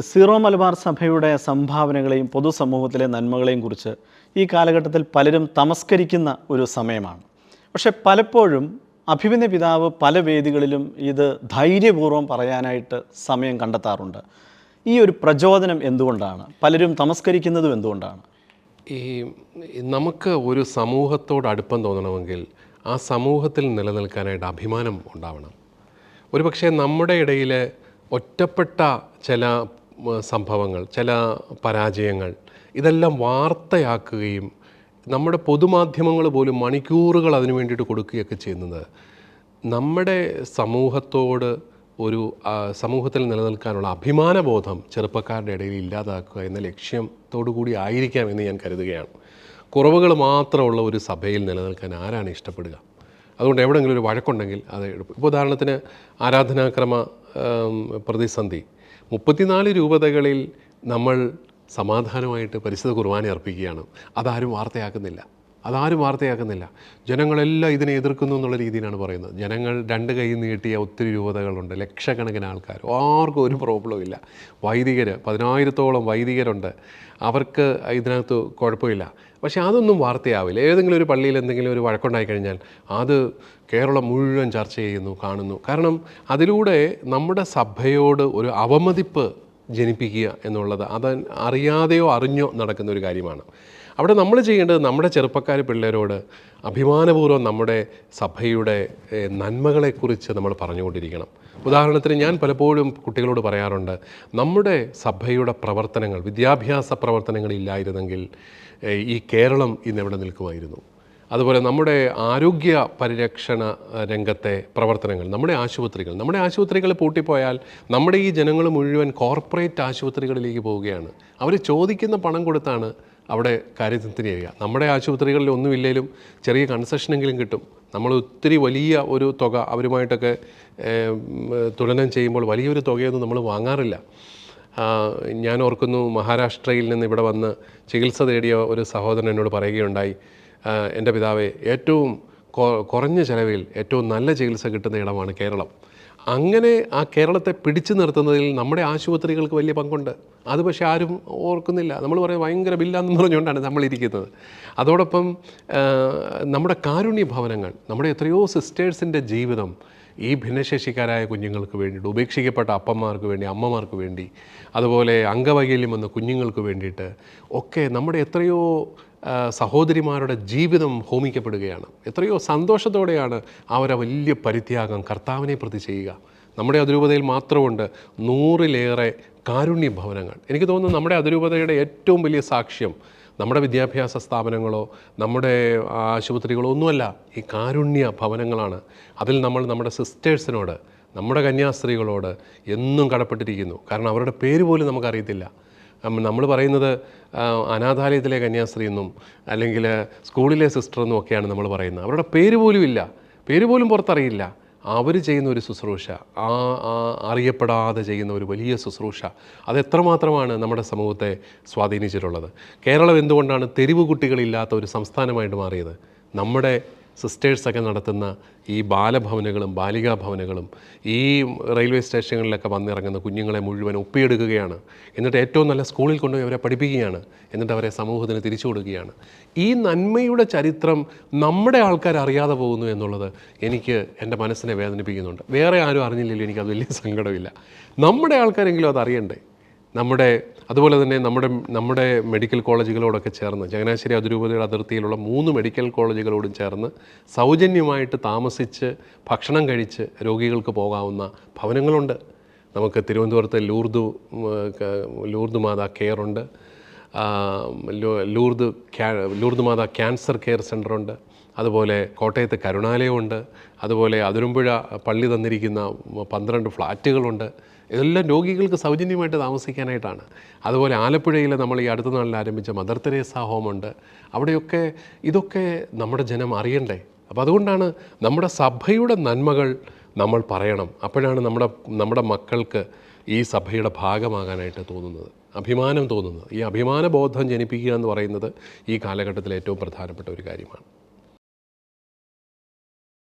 Zero Malabar സഭയുടെ സംഭാവനകളെയും പൊതുസമൂഹത്തിലെ നന്മകളെയും കുറിച്ച് ഈ കാലഘട്ടത്തിൽ പലരും തമസ്കരിക്കുന്ന ഒരു സമയമാണ്. പക്ഷെ പലപ്പോഴും അഭിമന്യ പിതാവ് പല വേദികളിലും ഇത് ധൈര്യപൂർവം പറയാനായിട്ട് സമയം കണ്ടെത്താറുണ്ട്. ഈ ഒരു പ്രചോദനം എന്തുകൊണ്ടാണ്? പലരും തമസ്കരിക്കുന്നതും എന്തുകൊണ്ടാണ്? ഈ നമുക്ക് ഒരു സമൂഹത്തോട് അടുപ്പം തോന്നണമെങ്കിൽ ആ സമൂഹത്തിൽ നിലനിൽക്കാനായിട്ട് അഭിമാനം ഉണ്ടാവണം. ഒരുപക്ഷെ നമ്മുടെ ഇടയിൽ ഒറ്റപ്പെട്ട ചില സംഭവങ്ങൾ ചില പരാജയങ്ങൾ ഇതെല്ലാം വാർത്തയാക്കുകയും നമ്മുടെ പൊതുമാധ്യമങ്ങൾ പോലും മണിക്കൂറുകൾ അതിനു വേണ്ടിയിട്ട് കൊടുക്കുകയൊക്കെ ചെയ്യുന്നത് നമ്മുടെ സമൂഹത്തോട് ഒരു സമൂഹത്തിൽ നിലനിൽക്കാനുള്ള അഭിമാനബോധം ചെറുപ്പക്കാരുടെ ഇടയിൽ ഇല്ലാതാക്കുക എന്ന ലക്ഷ്യത്തോടു കൂടി ആയിരിക്കാം എന്ന് ഞാൻ കരുതുകയാണ്. കുറവുകൾ മാത്രമുള്ള ഒരു സഭയിൽ നിലനിൽക്കാൻ ആരാണ് ഇഷ്ടപ്പെടുക? അതുകൊണ്ട് എവിടെയെങ്കിലും ഒരു വഴക്കുണ്ടെങ്കിൽ അത് എടുക്കും ഇപ്പോൾ ഉദാഹരണത്തിന് ആരാധനാക്രമ പ്രതിസന്ധി. മുപ്പത്തിനാല് രൂപതകളിൽ നമ്മൾ സമാധാനമായിട്ട് പരിശുദ്ധ കുർബാന അർപ്പിക്കുകയാണ്. അതാരും വാർത്തയാക്കുന്നില്ല. അതാരും വാർത്തയാക്കുന്നില്ല. ജനങ്ങളെല്ലാം ഇതിനെ എതിർക്കുന്നു എന്നുള്ള രീതിയിലാണ് പറയുന്നത്. ജനങ്ങൾ രണ്ട് കൈ നീട്ടിയ ഒത്തിരി രൂപതകളുണ്ട്. ലക്ഷക്കണക്കിന് ആൾക്കാർ. ആർക്കും ഒരു പ്രോബ്ലം ഇല്ല. വൈദികർ പതിനായിരത്തോളം വൈദികരുണ്ട്. അവർക്ക് ഇതിനകത്ത് കുഴപ്പമില്ല. പക്ഷേ അതൊന്നും വാർത്തയാവില്ല. ഏതെങ്കിലും ഒരു പള്ളിയിൽ എന്തെങ്കിലും ഒരു വഴക്കുണ്ടായി കഴിഞ്ഞാൽ അത് കേരളം മുഴുവൻ ചർച്ച ചെയ്യുന്നു കാണുന്നു. കാരണം അതിലൂടെ നമ്മുടെ സഭയോട് ഒരു അവമതിപ്പ് ജനിപ്പിക്കുക എന്നുള്ളത് അത് അറിയാതെയോ അറിഞ്ഞോ നടക്കുന്ന ഒരു കാര്യമാണ്. അവിടെ നമ്മൾ ചെയ്യേണ്ടത് നമ്മുടെ ചെറുപ്പക്കാർ പിള്ളേരോട് അഭിമാനപൂർവം നമ്മുടെ സഭയുടെ നന്മകളെക്കുറിച്ച് നമ്മൾ പറഞ്ഞുകൊണ്ടിരിക്കണം. ഉദാഹരണത്തിന് ഞാൻ പലപ്പോഴും കുട്ടികളോട് പറയാറുണ്ട് നമ്മുടെ സഭയുടെ പ്രവർത്തനങ്ങൾ വിദ്യാഭ്യാസ പ്രവർത്തനങ്ങൾ ഇല്ലായിരുന്നെങ്കിൽ ഈ കേരളം ഇന്നെവിടെ നിൽക്കുമായിരുന്നു? അതുപോലെ നമ്മുടെ ആരോഗ്യ പരിരക്ഷണ രംഗത്തെ പ്രവർത്തനങ്ങൾ നമ്മുടെ ആശുപത്രികൾ. നമ്മുടെ ആശുപത്രികൾ പൂട്ടിപ്പോയാൽ നമ്മുടെ ഈ ജനങ്ങൾ മുഴുവൻ കോർപ്പറേറ്റ് ആശുപത്രികളിലേക്ക് പോവുകയാണ്. അവർ ചോദിക്കുന്ന പണം കൊടുത്താണ് അവിടെ കാര്യത്തിന് ചെയ്യുക. നമ്മുടെ ആശുപത്രികളിൽ ഒന്നുമില്ലെങ്കിലും ചെറിയ കൺസെഷനെങ്കിലും കിട്ടും. നമ്മൾ ഒത്തിരി വലിയ ഒരു തുക അവരുമായിട്ടൊക്കെ തുലനം ചെയ്യുമ്പോൾ വലിയൊരു തുകയൊന്നും നമ്മൾ വാങ്ങാറില്ല. ഞാൻ ഓർക്കുന്നു മഹാരാഷ്ട്രയിൽ നിന്ന് ഇവിടെ വന്ന് ചികിത്സ തേടിയ ഒരു സഹോദരൻ എന്നോട് പറയുകയുണ്ടായി. എന്റെ പിതാവെ ഏറ്റവും കുറഞ്ഞ ചിലവിൽ ഏറ്റവും നല്ല ചികിത്സ കിട്ടുന്ന ഇടമാണ് കേരളം. അങ്ങനെ ആ കേരളത്തെ പിടിച്ചു നിർത്തുന്നതിൽ നമ്മുടെ ആശുപത്രികൾക്ക് വലിയ പങ്കുണ്ട്. അത് പക്ഷേ ആരും ഓർക്കുന്നില്ല. നമ്മൾ പറയും ഭയങ്കര ബില്ലാന്ന് പറഞ്ഞുകൊണ്ടാണ് നമ്മളിരിക്കുന്നത് അതോടൊപ്പം നമ്മുടെ കാരുണ്യ ഭവനങ്ങൾ നമ്മുടെ എത്രയോ സിസ്റ്റേഴ്സിന്റെ ജീവിതം ഈ ഭിന്നശേഷിക്കാരായ കുഞ്ഞുങ്ങൾക്ക് വേണ്ടിയിട്ട് ഉപേക്ഷിക്കപ്പെട്ട അപ്പന്മാർക്ക് വേണ്ടി അമ്മമാർക്ക് വേണ്ടി അതുപോലെ അംഗവൈകല്യം വന്ന കുഞ്ഞുങ്ങൾക്ക് വേണ്ടിയിട്ട് ഒക്കെ നമ്മുടെ എത്രയോ സഹോദരിമാരുടെ ജീവിതം ഹോമിക്കപ്പെടുകയാണ്. എത്രയോ സന്തോഷത്തോടെയാണ് അവരെ വലിയ പരിത്യാഗം കർത്താവിനെ പ്രതി ചെയ്യുക. നമ്മുടെ അതിരൂപതയിൽ മാത്രമുണ്ട് നൂറിലേറെ കാരുണ്യ ഭവനങ്ങൾ. എനിക്ക് തോന്നുന്നു നമ്മുടെ അതിരൂപതയുടെ ഏറ്റവും വലിയ സാക്ഷ്യം നമ്മുടെ വിദ്യാഭ്യാസ സ്ഥാപനങ്ങളോ നമ്മുടെ ആശുപത്രികളോ ഒന്നുമല്ല ഈ കാരുണ്യ ഭവനങ്ങളാണ്. അതിൽ നമ്മൾ നമ്മുടെ സിസ്റ്റേഴ്സിനോട് നമ്മുടെ കന്യാസ്ത്രീകളോട് എന്നും കടപ്പെട്ടിരിക്കുന്നു. കാരണം അവരുടെ പേര് പോലും നമുക്കറിയത്തില്ല. നമ്മൾ പറയുന്നത് അനാഥാലയത്തിലെ കന്യാസ്ത്രീ എന്നും അല്ലെങ്കിൽ സ്കൂളിലെ സിസ്റ്റർ എന്നും ഒക്കെയാണ് നമ്മൾ പറയുന്നത്. അവരുടെ പേര് പോലും ഇല്ല. പേര് പോലും പുറത്തറിയില്ല. അവർ ചെയ്യുന്ന ഒരു ശുശ്രൂഷ ആ അറിയപ്പെടാതെ ചെയ്യുന്ന ഒരു വലിയ ശുശ്രൂഷ അത് എത്രമാത്രമാണ് നമ്മുടെ സമൂഹത്തെ സ്വാധീനിച്ചിട്ടുള്ളത്? കേരളം എന്തുകൊണ്ടാണ് തെരുവ് കുട്ടികളില്ലാത്ത ഒരു സംസ്ഥാനമായിട്ട് മാറിയത്? നമ്മുടെ സിസ്റ്റേഴ്സൊക്കെ നടത്തുന്ന ഈ ബാലഭവനുകളും ബാലികാ ഭവനുകളും ഈ റെയിൽവേ സ്റ്റേഷനുകളിലൊക്കെ വന്നിറങ്ങുന്ന കുഞ്ഞുങ്ങളെ മുഴുവൻ ഒപ്പിയെടുക്കുകയാണ്. എന്നിട്ട് ഏറ്റവും നല്ല സ്കൂളിൽ കൊണ്ടുപോയി അവരെ പഠിപ്പിക്കുകയാണ്. എന്നിട്ട് അവരെ സമൂഹത്തിന് തിരിച്ചു കൊടുക്കുകയാണ്. ഈ നന്മയുടെ ചരിത്രം നമ്മുടെ ആൾക്കാർ അറിയാതെ പോകുന്നു എന്നുള്ളത് എനിക്ക് എന്റെ മനസ്സിനെ വേദനിപ്പിക്കുന്നുണ്ട്. വേറെ ആരും അറിഞ്ഞില്ലല്ലോ എനിക്കത് വലിയ സങ്കടമില്ല. നമ്മുടെ ആൾക്കാരെങ്കിലും അത് അറിയണ്ടേ? നമ്മുടെ അതുപോലെ തന്നെ നമ്മുടെ നമ്മുടെ മെഡിക്കൽ കോളേജുകളോടൊക്കെ ചേർന്ന് ചങ്ങനാശ്ശേരി അതിരൂപതയുടെ അതിർത്തിയിലുള്ള മൂന്ന് മെഡിക്കൽ കോളേജുകളോടും ചേർന്ന് സൗജന്യമായിട്ട് താമസിച്ച് ഭക്ഷണം കഴിച്ച് രോഗികൾക്ക് പോകാവുന്ന ഭവനങ്ങളുണ്ട്. നമുക്ക് തിരുവനന്തപുരത്തെ Lourdes Lourdes Matha കെയറുണ്ട്. Lourdes Lourdes Matha cancer care സെന്ററുണ്ട് അതുപോലെ കോട്ടയത്ത് കരുണാലയമുണ്ട് അതുപോലെ അതിരുമ്പുഴ പള്ളി തന്നിരിക്കുന്ന പന്ത്രണ്ട് ഫ്ലാറ്റുകളുണ്ട്. ഇതെല്ലാം രോഗികൾക്ക് സൗജന്യമായിട്ട് താമസിക്കാനായിട്ടാണ്. അതുപോലെ ആലപ്പുഴയിൽ നമ്മൾ ഈ അടുത്ത നാളിൽ ആരംഭിച്ച മദർ തെരേസ ഹോമുണ്ട്. അവിടെയൊക്കെ ഇതൊക്കെ നമ്മുടെ ജനം അറിയണ്ടേ? അപ്പോൾ അതുകൊണ്ടാണ് നമ്മുടെ സഭയുടെ നന്മകൾ നമ്മൾ പറയണം. അപ്പോഴാണ് നമ്മുടെ നമ്മുടെ മക്കൾക്ക് ഈ സഭയുടെ ഭാഗമാകാനായിട്ട് തോന്നുന്നത്. അഭിമാനം തോന്നുന്നത്. ഈ അഭിമാനബോധം ജനിപ്പിക്കുക എന്ന് പറയുന്നത് ഈ കാലഘട്ടത്തിൽ ഏറ്റവും പ്രധാനപ്പെട്ട ഒരു കാര്യമാണ്.